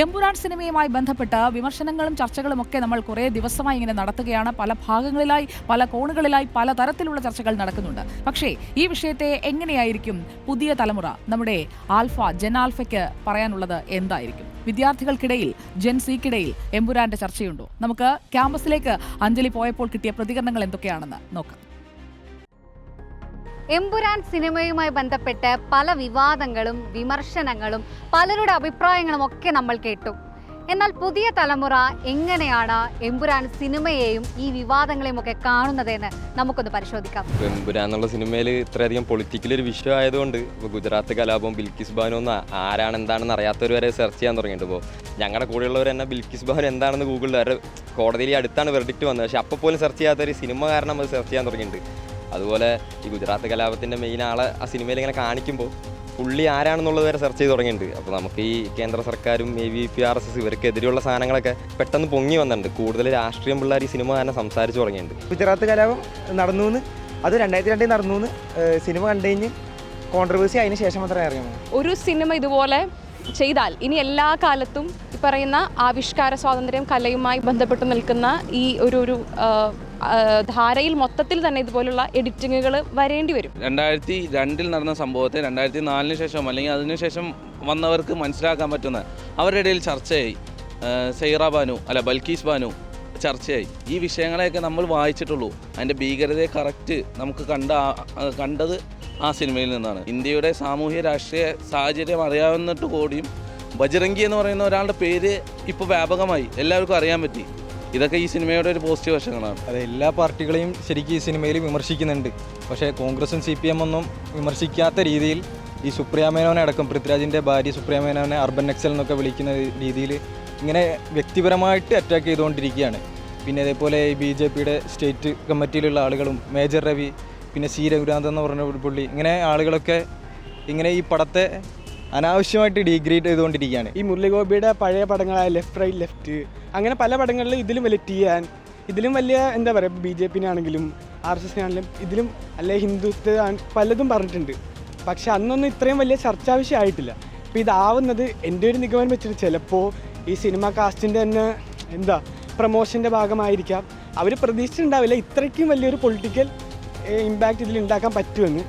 എമ്പുരാൻ സിനിമയുമായി ബന്ധപ്പെട്ട് വിമർശനങ്ങളും ചർച്ചകളും ഒക്കെ നമ്മൾ കുറേ ദിവസമായി ഇങ്ങനെ നടത്തുകയാണ്. പല ഭാഗങ്ങളിലായി പല കോണുകളിലായി പല തരത്തിലുള്ള ചർച്ചകൾ നടക്കുന്നുണ്ട്. പക്ഷേ ഈ വിഷയത്തെ എങ്ങനെയായിരിക്കും പുതിയ തലമുറ നമ്മുടെ ആൽഫ ജനാൽഫയ്ക്ക് പറയാനുള്ളത് എന്തായിരിക്കും? വിദ്യാർത്ഥികൾക്കിടയിൽ ജെൻസിക്കിടയിൽ എംപുരാന്റെ ചർച്ചയുണ്ടോ? നമുക്ക് ക്യാമ്പസിലേക്ക് അഞ്ജലി പോയപ്പോൾ കിട്ടിയ പ്രതികരണങ്ങൾ എന്തൊക്കെയാണെന്ന് നോക്കാം. എമ്പുരാൻ സിനിമയുമായി ബന്ധപ്പെട്ട് പല വിവാദങ്ങളും വിമർശനങ്ങളും പലരുടെ അഭിപ്രായങ്ങളും ഒക്കെ നമ്മൾ കേട്ടു. എന്നാൽ പുതിയ തലമുറ എങ്ങനെയാണ് എമ്പുരാൻ സിനിമയെയും ഈ വിവാദങ്ങളെയും ഒക്കെ കാണുന്നതെന്ന് നമുക്കൊന്ന് പരിശോധിക്കാം. എമ്പുരാൻ എന്നുള്ള സിനിമയിൽ ഇത്രയധികം പൊളിറ്റിക്കൽ ഒരു വിഷയം ആയതുകൊണ്ട് ഇപ്പോൾ ഗുജറാത്ത് കലാപം ബിൽക്കിസ് ബാനു ഒന്ന് ആരാണ് എന്താണെന്ന് അറിയാത്തവർ വരെ സെർച്ച് ചെയ്യാൻ തുടങ്ങിയിട്ടുണ്ട്. ഇപ്പോൾ ഞങ്ങളുടെ കൂടെയുള്ളവർ തന്നെ ബിൽക്കിസ് ബാനു എന്താണെന്ന് ഗൂഗിളിൽ വരെ കോടതിയിൽ അടുത്താണ് വെർഡിക്റ്റ് വന്നത്. പക്ഷേ അപ്പോൾ പോലും സെർച്ച് ചെയ്യാത്ത ഒരു സിനിമ കാരണം അത് സെർച്ച് ചെയ്യാൻ തുടങ്ങിയിട്ടുണ്ട്. അതുപോലെ ഈ ഗുജറാത്ത് കലാപത്തിന്റെ മെയിൻ ആളെ ആ സിനിമയിൽ ഇങ്ങനെ കാണിക്കുമ്പോൾ പുള്ളി ആരാണെന്നുള്ളത് വരെ സെർച്ച് ചെയ്ത് തുടങ്ങിയിട്ടുണ്ട്. അപ്പോൾ നമുക്ക് ഈ കേന്ദ്ര സർക്കാരും A B V P R S ഇവർക്കെതിരെയുള്ള സാധനങ്ങളൊക്കെ പെട്ടെന്ന് പൊങ്ങി വന്നിട്ടുണ്ട്. കൂടുതൽ രാഷ്ട്രീയം പിള്ളേർ ഈ സിനിമ തന്നെ സംസാരിച്ച് തുടങ്ങിയിട്ടുണ്ട്. ഗുജറാത്ത് കലാപം നടന്നു എന്ന് അത് രണ്ടായിരത്തി രണ്ടിൽ നടന്നു എന്ന് സിനിമ കണ്ടു കഴിഞ്ഞ് കോൺട്രവേഴ്സി അതിന് ശേഷം മാത്രമേ അറിയാം ഒരു സിനിമ ഇതുപോലെ ചെയ്താൽ ഇനി എല്ലാ കാലത്തും ഈ പറയുന്ന ആവിഷ്കാര സ്വാതന്ത്ര്യം കലയുമായി ബന്ധപ്പെട്ട് നിൽക്കുന്ന ഈ ഒരു ഒരു ധാരയിൽ മൊത്തത്തിൽ തന്നെ ഇതുപോലുള്ള എഡിറ്റിങ്ങുകൾ വരേണ്ടി വരും. രണ്ടായിരത്തി രണ്ടിൽ നടന്ന സംഭവത്തെ രണ്ടായിരത്തി നാലിന് ശേഷം അല്ലെങ്കിൽ അതിനുശേഷം വന്നവർക്ക് മനസ്സിലാക്കാൻ പറ്റുന്ന അവരുടെ ഇടയിൽ ചർച്ചയായി. സെയ്റ ബാനു അല്ല ബൽക്കീസ് ബാനു ചർച്ചയായി. ഈ വിഷയങ്ങളെയൊക്കെ നമ്മൾ വായിച്ചിട്ടുള്ളൂ. അതിന്റെ ഭീകരതയെ കറക്റ്റ് നമുക്ക് കണ്ട കണ്ടത് ആ സിനിമയിൽ നിന്നാണ്. ഇന്ത്യയുടെ സാമൂഹ്യ രാഷ്ട്രീയ സാഹചര്യം അറിയാവുന്നിട്ട് കൂടിയും ബജറംഗി എന്ന് പറയുന്ന ഒരാളുടെ പേര് ഇപ്പോൾ വ്യാപകമായി. എല്ലാവർക്കും അറിയാൻ പറ്റി. ഇതൊക്കെ ഈ സിനിമയുടെ ഒരു പോസിറ്റീവ് വശങ്ങളാണ്. അതെ എല്ലാ പാർട്ടികളെയും ശരിക്കും ഈ സിനിമയിൽ വിമർശിക്കുന്നുണ്ട്. പക്ഷേ കോൺഗ്രസും സി പി എം ഒന്നും വിമർശിക്കാത്ത രീതിയിൽ ഈ സുപ്രിയ മേനോനെ അടക്കം പൃഥ്വിരാജിന്റെ ഭാര്യ സുപ്രിയ മേനോനെ അർബൻ നെക്സൽ എന്നൊക്കെ വിളിക്കുന്ന രീതിയിൽ ഇങ്ങനെ വ്യക്തിപരമായിട്ട് അറ്റാക്ക് ചെയ്തുകൊണ്ടിരിക്കുകയാണ്. പിന്നെ അതേപോലെ ബി ജെ പിയുടെ സ്റ്റേറ്റ് കമ്മിറ്റിയിലുള്ള ആളുകളും മേജർ രവി പിന്നെ സി രഘുനാഥ് എന്ന് പറഞ്ഞ പുള്ളി ഇങ്ങനെ ആളുകളൊക്കെ ഇങ്ങനെ ഈ പടത്തെ അനാവശ്യമായിട്ട് ഡീഗ്രേഡ് ചെയ്തുകൊണ്ടിരിക്കുകയാണ്. ഈ മുരളിഗോപിയുടെ പഴയ പടങ്ങളായ ലെഫ്റ്റ് റൈറ്റ് ലെഫ്റ്റ് അങ്ങനെ പല പടങ്ങളിൽ ഇതിലും വലിയ ടിയാൻ ഇതിലും വലിയ എന്താ പറയുക ബി ജെ പിനാണെങ്കിലും ആർ എസ് എസിനാണെങ്കിലും ഇതിലും അല്ലെ ഹിന്ദുത്വ പലതും പറഞ്ഞിട്ടുണ്ട്. പക്ഷെ അന്നൊന്നും ഇത്രയും വലിയ ചർച്ചാ വിഷയമായിട്ടില്ല അപ്പോൾ ഇതാവുന്നത് എന്റെ ഒരു നിഗമനം വെച്ചിട്ട് ചിലപ്പോൾ ഈ സിനിമ കാസ്റ്റിന്റെ തന്നെ എന്താ പ്രൊമോഷന്റെ ഭാഗമായിരിക്കാം. അവർ പ്രതീക്ഷിച്ചിട്ടുണ്ടാവില്ല ഇത്രയ്ക്കും വലിയൊരു പൊളിറ്റിക്കൽ ഇമ്പാക്റ്റ് ഇതിൽ ഉണ്ടാക്കാൻ പറ്റുമെന്ന്.